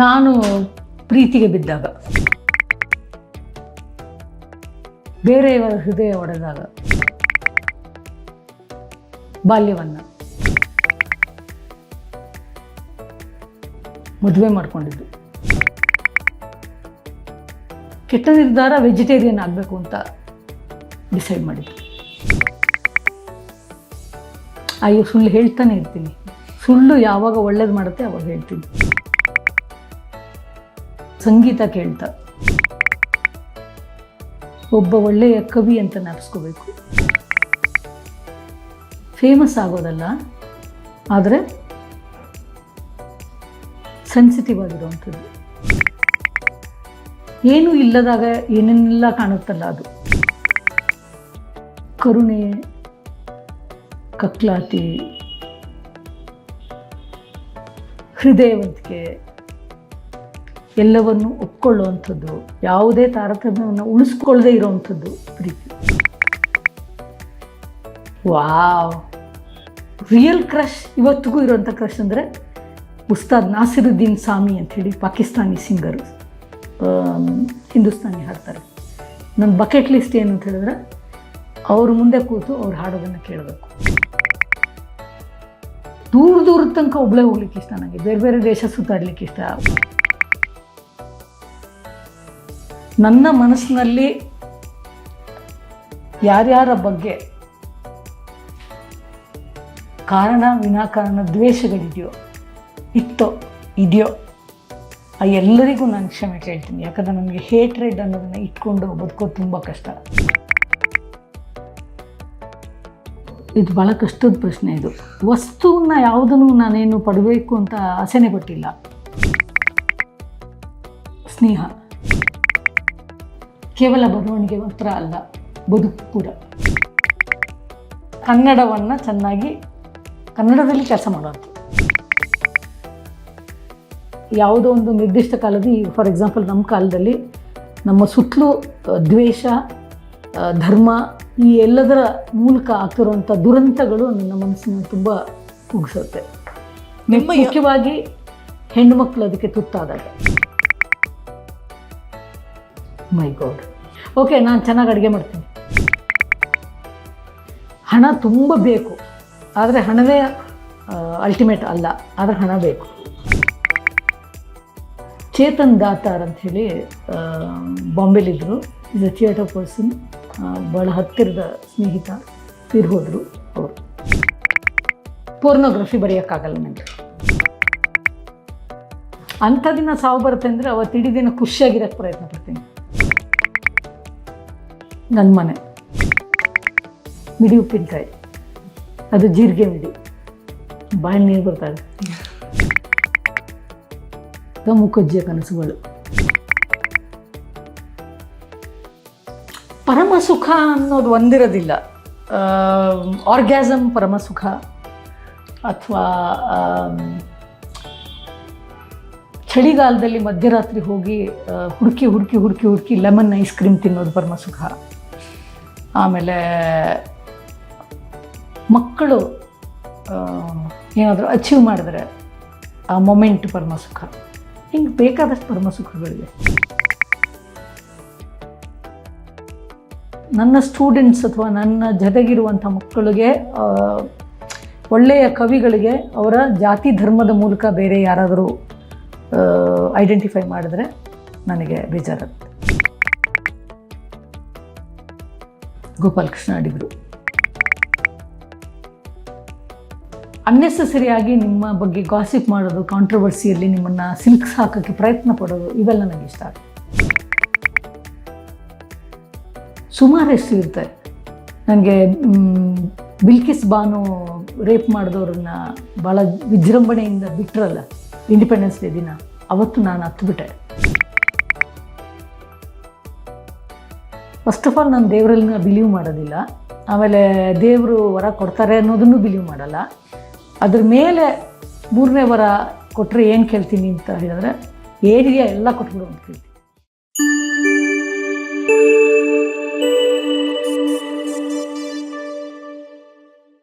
ನಾನು ಪ್ರೀತಿಗೆ ಬಿದ್ದಾಗ ಬೇರೆಯವರ ಹೃದಯ ಒಡೆದಾಗ, ಬಾಲ್ಯವನ್ನು ಮದುವೆ ಮಾಡಿಕೊಂಡಿದ್ದು. ಕೆಟ್ಟ ನಿರ್ಧಾರ ವೆಜಿಟೇರಿಯನ್ ಆಗಬೇಕು ಅಂತ ಡಿಸೈಡ್ ಮಾಡಿದ್ದು. ಅಯ್ಯೋ, ಸುಳ್ಳು ಹೇಳ್ತಾನೆ ಇರ್ತೀನಿ. ಸುಳ್ಳು ಯಾವಾಗ ಒಳ್ಳೇದು ಮಾಡುತ್ತೆ ಅವಾಗ ಹೇಳ್ತೀನಿ. ಸಂಗೀತ ಕೇಳ್ತಾ. ಒಬ್ಬ ಒಳ್ಳೆಯ ಕವಿ ಅಂತ ನೆನೆಸ್ಕೋಬೇಕು ಫೇಮಸ್ ಆಗೋದಲ್ಲ, ಆದರೆ ಸೆನ್ಸಿಟಿವ್ ಆಗಿರುವಂಥದ್ದು. ಏನೂ ಇಲ್ಲದಾಗ ಏನೇನೆಲ್ಲ ಕಾಣುತ್ತಲ್ಲ ಅದು. ಕರುಣೆ ಕಕ್ಲಾತಿ ಹೃದಯವಂತಿಕೆ. ಎಲ್ಲವನ್ನು ಒಪ್ಕೊಳ್ಳುವಂಥದ್ದು, ಯಾವುದೇ ತಾರತಮ್ಯವನ್ನು ಉಳಿಸ್ಕೊಳ್ಳದೆ ಇರೋವಂಥದ್ದು ಪ್ರೀತಿ ವಾವ್. ರಿಯಲ್ ಕ್ರಶ್ ಇವತ್ತಿಗೂ ಇರುವಂಥ ಕ್ರಶ್ ಅಂದರೆ ಉಸ್ತಾದ್ ನಾಸಿರುದ್ದೀನ್ ಸಾಮಿ ಅಂಥೇಳಿ ಪಾಕಿಸ್ತಾನಿ ಸಿಂಗರು ಹಿಂದೂಸ್ತಾನಿ ಹಾಡ್ತಾರೆ. ನನ್ನ ಬಕೆಟ್ ಲಿಸ್ಟ್ ಏನು ಅಂತ ಹೇಳಿದ್ರೆ ಅವ್ರ ಮುಂದೆ ಕೂತು ಅವ್ರು ಹಾಡೋದನ್ನು ಕೇಳಬೇಕು. ದೂರ ದೂರದ ತನಕ ಒಬ್ಬಳೇ ಹೋಗ್ಲಿಕ್ಕೆ ಇಷ್ಟ ನನಗೆ ಬೇರೆ ಬೇರೆ ದೇಶ ಸುತ್ತಾಡ್ಲಿಕ್ಕೆ ಇಷ್ಟ. ನನ್ನ ಮನಸ್ಸಿನಲ್ಲಿ ಯಾರ್ಯಾರ ಬಗ್ಗೆ ಕಾರಣ, ವಿನಾಕಾರಣ ದ್ವೇಷಗಳಿದೆಯೋ, ಇತ್ತೋ, ಇದೆಯೋ, ಆ ಎಲ್ಲರಿಗೂ ನಾನು ಕ್ಷಮೆ ಕೇಳ್ತೀನಿ. ಯಾಕಂದರೆ ನನಗೆ ಹೇಟ್ರೆಡ್ ಅನ್ನೋದನ್ನು ಇಟ್ಕೊಂಡು ಬದುಕೋದು ತುಂಬ ಕಷ್ಟ. ಇದು ಭಾಳ ಕಷ್ಟದ ಪ್ರಶ್ನೆ ಇದು. ವಸ್ತುವನ್ನ ಯಾವುದನ್ನು ನಾನೇನು ಪಡಬೇಕು ಅಂತ ಆಸೆನೇ ಪಟ್ಟಿಲ್ಲ. ಸ್ನೇಹ. ಕೇವಲ ಬರವಣಿಗೆ ಮಾತ್ರ ಅಲ್ಲ ಬದುಕು ಕೂಡ. ಕನ್ನಡವನ್ನು ಚೆನ್ನಾಗಿ ಕನ್ನಡದಲ್ಲಿ ಕೆಲಸ ಮಾಡೋದು. ಯಾವುದೋ ಒಂದು ನಿರ್ದಿಷ್ಟ ಕಾಲದಲ್ಲಿ ಈಗ ಫಾರ್ ಎಕ್ಸಾಂಪಲ್ ನಮ್ಮ ಕಾಲದಲ್ಲಿ ನಮ್ಮ ಸುತ್ತಲೂ ದ್ವೇಷ ಧರ್ಮ ಈ ಎಲ್ಲದರ ಮೂಲಕ ಆಗ್ತಿರುವಂಥ ದುರಂತಗಳು ನನ್ನ ಮನಸ್ಸನ್ನು ತುಂಬ ಕುಗ್ಸುತ್ತೆ ನಿಮ್ಮ ಮುಖ್ಯವಾಗಿ ಹೆಣ್ಣು ಮಕ್ಕಳು ಅದಕ್ಕೆ ತುತ್ತಾದಾಗ. ಮೈ ಗಾಡ್. ಓಕೆ, ನಾನು ಚೆನ್ನಾಗಿ ಅಡುಗೆ ಮಾಡ್ತೀನಿ. ಹಣ ತುಂಬ ಬೇಕು. ಆದರೆ ಹಣವೇ ಅಲ್ಟಿಮೇಟ್ ಅಲ್ಲ. ಆದರೆ ಹಣ ಬೇಕು. ಚೇತನ್ ದಾತಾರ್ ಅಂಥೇಳಿ ಬಾಂಬೆಲಿದ್ದರು ಇಸ್ ಅ ಥಿಯೇಟರ್ ಪರ್ಸನ್ ಭಾಳ ಹತ್ತಿರದ ಸ್ನೇಹಿತ. ತೀರ್ಹೋದ್ರು ಅವರು. ಪೋರ್ನೋಗ್ರಫಿ ಬರೆಯೋಕ್ಕಾಗಲ್ಲ ನನಗೆ ಅಂಥ ದಿನ ಸಾವು ಬರುತ್ತೆ ಅಂದರೆ ಅವತ್ತು ಇಡೀ ದಿನ ಖುಷಿಯಾಗಿರೋಕ್ಕೆ ಪ್ರಯತ್ನ ಪಡ್ತೀನಿ. ನನ್ನ ಮನೆ. ಮಿಡಿ ಉಪ್ಪಿನಕಾಯಿ ಅದು ಜೀರಿಗೆ ಮಿಡಿ. ಬಾಯಿ ನೀರು ಬರ್ತಾ ಇದೆ. ಮುಖಜ್ಜಿಯ ಕನಸುಗಳು. ಪರಮ ಸುಖ ಅನ್ನೋದು ಒಂದಿರೋದಿಲ್ಲ. ಆರ್ಗ್ಯಾಸಮ್ ಪರಮ ಸುಖ ಅಥವಾ ಚಳಿಗಾಲದಲ್ಲಿ ಮಧ್ಯರಾತ್ರಿ ಹೋಗಿ ಹುಡುಕಿ ಹುಡುಕಿ ಹುಡುಕಿ ಹುಡುಕಿ ಲೆಮನ್ ಐಸ್ ಕ್ರೀಮ್ ತಿನ್ನೋದು ಪರಮ ಸುಖ. ಆಮೇಲೆ ಮಕ್ಕಳು ಏನಾದರೂ ಅಚೀವ್ ಮಾಡಿದ್ರೆ ಆ ಮೊಮೆಂಟ್ ಪರಮ ಸುಖ ಹಿಂಗೆ ಬೇಕಾದಷ್ಟು ಪರಮ ಸುಖಗಳಿವೆ ನನ್ನ ಸ್ಟೂಡೆಂಟ್ಸ್ ಅಥವಾ ನನ್ನ ಜೊತೆಗಿರುವಂಥ ಮಕ್ಕಳಿಗೆ ಒಳ್ಳೆಯ ಕವಿಗಳಿಗೆ ಅವರ ಜಾತಿ ಧರ್ಮದ ಮೂಲಕ ಬೇರೆ ಯಾರಾದರೂ ಐಡೆಂಟಿಫೈ ಮಾಡಿದ್ರೆ ನನಗೆ ಬೇಜಾರಾಗುತ್ತೆ ಗೋಪಾಲಕೃಷ್ಣ ಅಡಿಗರು. ಅನ್ನೆಸೆಸರಿಯಾಗಿ ನಿಮ್ಮ ಬಗ್ಗೆ ಗಾಸಿಪ್ ಮಾಡೋದು ಕಾಂಟ್ರವರ್ಸಿಯಲ್ಲಿ ನಿಮ್ಮನ್ನು ಸಿಲ್ಕ್ಸ್ ಹಾಕೋಕ್ಕೆ ಪ್ರಯತ್ನ ಪಡೋದು, ಇವೆಲ್ಲ ನನಗೆ ಇಷ್ಟ ಆಗುತ್ತೆ ಸುಮಾರು ಎಷ್ಟು ಇರುತ್ತೆ? ನನಗೆ ಬಿಲ್ಕಿಸ್ ಬಾನು ರೇಪ್ ಮಾಡಿದವ್ರನ್ನ ಭಾಳ ವಿಜೃಂಭಣೆಯಿಂದ ಬಿಟ್ಟರಲ್ಲ ಇಂಡಿಪೆಂಡೆನ್ಸ್ ಡೇ ದಿನ, ಅವತ್ತು ನಾನು ಹತ್ಬಿಟ್ಟೆ. ಫಸ್ಟ್ ಆಫ್ ಆಲ್ ನಾನು ದೇವರಲ್ಲಿ ಬಿಲೀವ್ ಮಾಡೋದಿಲ್ಲ. ಆಮೇಲೆ ದೇವರು ವರ ಕೊಡ್ತಾರೆ ಅನ್ನೋದನ್ನು ಬಿಲೀವ್ ಮಾಡಲ್ಲ. ಅದ್ರ ಮೇಲೆ ಮೂರನೇ ವರ ಕೊಟ್ಟರೆ ಏನು ಕೇಳ್ತೀನಿ ಅಂತ ಹೇಳಿದ್ರೆ ಏರಿಯಾ ಎಲ್ಲ ಕೊಟ್ಬಿಡು ಅಂತ